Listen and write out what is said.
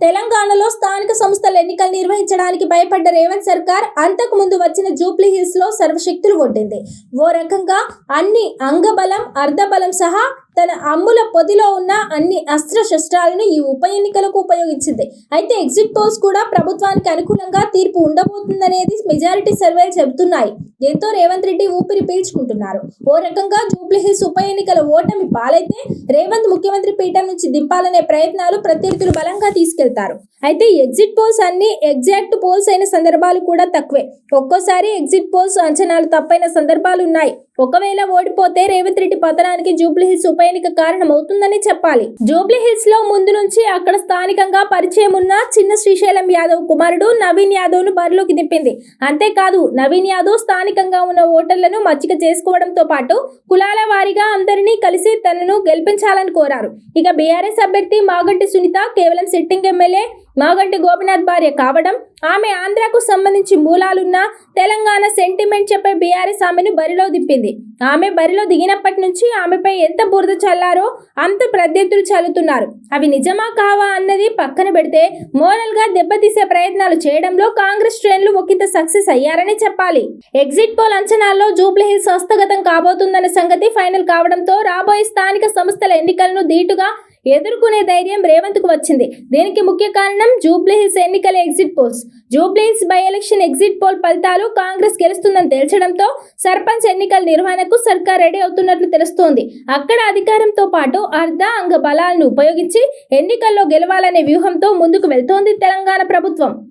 తెలంగాణలో స్థానిక సంస్థల ఎన్నికలు నిర్వహించడానికి భయపడ్డ రేవంత్ సర్కార్ అంతకు ముందు వచ్చిన జూబ్లీ హిల్స్లో సర్వశక్తులు కొట్టింది. ఓ రకంగా అన్ని అంగబలం అర్ధబలం సహా తన అమ్ముల పొదిలో ఉన్న అన్ని అస్త్ర శస్త్రాలను ఈ ఉప ఎన్నికలకు ఉపయోగించింది. అయితే ఎగ్జిట్ పోల్స్ కూడా ప్రభుత్వానికి అనుకూలంగా తీర్పు ఉండబోతుందనేది మెజారిటీ సర్వేలు చెబుతున్నాయి. దీంతో రేవంత్ రెడ్డి ఊపిరి పీల్చుకుంటున్నారు. ఓ రకంగా జూబ్లీహిల్స్ ఉప ఎన్నికల ఓటమి పాలైతే రేవంత్ ముఖ్యమంత్రి పీఠం నుంచి దింపాలనే ప్రయత్నాలు ప్రత్యర్థులు బలంగా తీసుకెళ్తారు. అయితే ఎగ్జిట్ పోల్స్ అన్ని ఎగ్జాక్ట్ పోల్స్ అయిన సందర్భాలు కూడా తక్కువే. ఒక్కోసారి ఎగ్జిట్ పోల్స్ అంచనాలు తప్పైన సందర్భాలు ఉన్నాయి. ఒకవేళ ఓడిపోతే రేవంత్ రెడ్డి పతనానికి జూబ్లీహిల్స్ ఉప ఎన్నిక కారణమవుతుందని చెప్పాలి. జూబ్లీ హిల్స్లో ముందు నుంచి అక్కడ స్థానికంగా పరిచయం ఉన్న చిన్న శ్రీశైలం యాదవ్ కుమారుడు నవీన్ యాదవ్ను బరిలోకి దింపింది. అంతేకాదు నవీన్ యాదవ్ స్థానికంగా ఉన్న ఓటర్లను మచ్చిక చేసుకోవడంతో పాటు కులాల వారీగా అందరినీ కలిసి తనను గెలిపించాలని కోరారు. ఇక బీఆర్ఎస్ అభ్యర్థి మాగంటి సునీత కేవలం సిట్టింగ్ ఎమ్మెల్యే మాగంటి గోపినాథ్ భార్య కావడం ఆమె ఆంధ్రాకు సంబంధించి మూలాలున్న తెలంగాణ సెంటిమెంట్ చెప్పే బీఆర్ఎస్ ఆమెను బరిలో దిప్పింది ఆమె బరిలో దిగినప్పటి నుంచి ఆమెపై ఎంత బురద చల్లారో అంత ప్రత్యర్థులు చల్లుతున్నారు. అవి నిజమా కావా అన్నది పక్కన పెడితే మోరల్గా దెబ్బతీసే ప్రయత్నాలు చేయడంలో కాంగ్రెస్ శ్రేణులు ఒకంత సక్సెస్ అయ్యారని చెప్పాలి. ఎగ్జిట్ పోల్ అంచనాల్లో జూబ్లీహిల్స్ హస్తగతం కాబోతుందన్న సంగతి ఫైనల్ కావడంతో రాబోయే స్థానిక సంస్థల ఎన్నికలను ధీటుగా ఎదుర్కొనే ధైర్యం రేవంత్కు వచ్చింది. దీనికి ముఖ్య కారణం జూబ్లీహిల్స్ ఎన్నికల exit polls. Jubilee Hills by election exit poll ఫలితాలు కాంగ్రెస్ గెలుస్తుందని తేల్చడంతో సర్పంచ్ ఎన్నికల నిర్వహణకు సర్కార్ రెడీ అవుతున్నట్లు తెలుస్తోంది. అక్కడ అధికారంతో పాటు అర్ధ అంగ బలాలను ఉపయోగించి ఎన్నికల్లో గెలవాలనే వ్యూహంతో ముందుకు వెళ్తోంది తెలంగాణ ప్రభుత్వం.